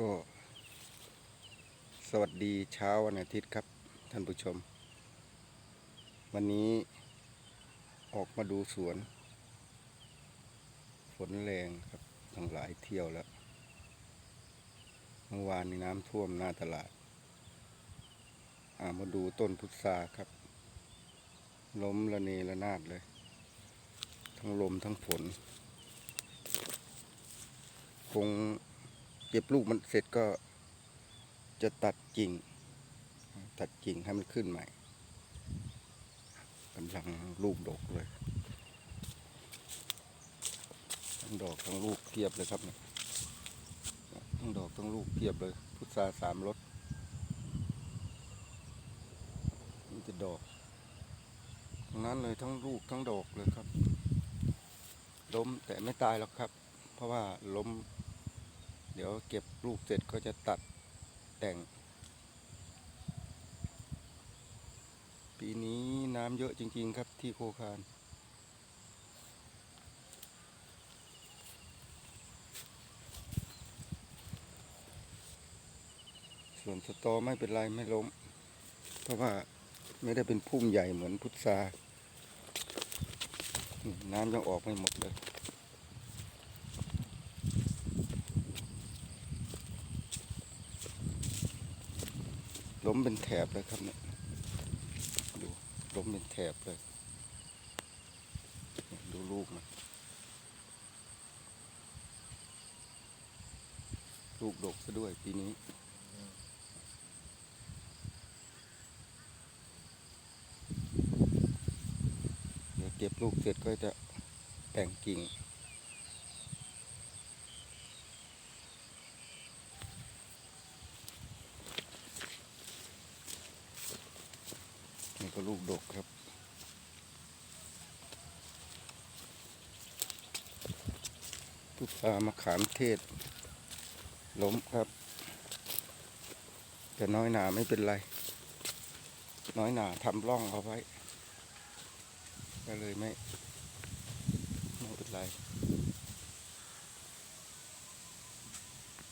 ก็ สวัสดีเช้าวันอาทิตย์ครับ ท่านผู้ชม วันนี้ออกมาดูสวน ฝนแรงครับทั้งหลายเที่ยวแล้ว เมื่อวานนี้น้ำท่วมหน้าตลาดามาดูต้นพุทราครับ ล้มระเนระนาดเลย ทั้งลมทั้งฝนคง ก็บลูกมันเสร็จก็จะตัดกิ่ง ตัดกิ่งให้มันขึ้นใหม่กำลังลูกดกเลยทั้งดอกทั้งลูกเพียบเลยครับเนี่ยทั้งดอกทั้งลูกเพียบเลย พุทราสามรสนี่จะดอกทั้งนั้นเลยทั้งลูกทั้งดอกเลยครับ ล้มแต่ไม่ตายหรอกครับ เพราะว่าล้ม เดี๋ยวเก็บลูกเสร็จก็จะตัดแต่ง ปีนี้น้ำเยอะจริง ๆ ครับที่โคคานส่วนสตอไม่เป็นไรไม่ล้ม เพราะว่าไม่ได้เป็นพุ่มใหญ่เหมือนพุทราน้ำยังออกไม่หมดเลย ล้มเป็นแถบเลยครับเนี่ยดูล้มเป็นแถบเลย ดูลูกมันลูกดกซะด้วยปีนี้เดี๋ยวเก็บลูกเสร็จก็จะแต่งกิ่ง นี่ ก็ลูกดกครับพุทรามะขามเทศ ล้มครับ แต่น้อยหนาไม่เป็นไร น้อยหนาทำร่องเอาไว้ ก็เลยไม่ ไม่เป็นไร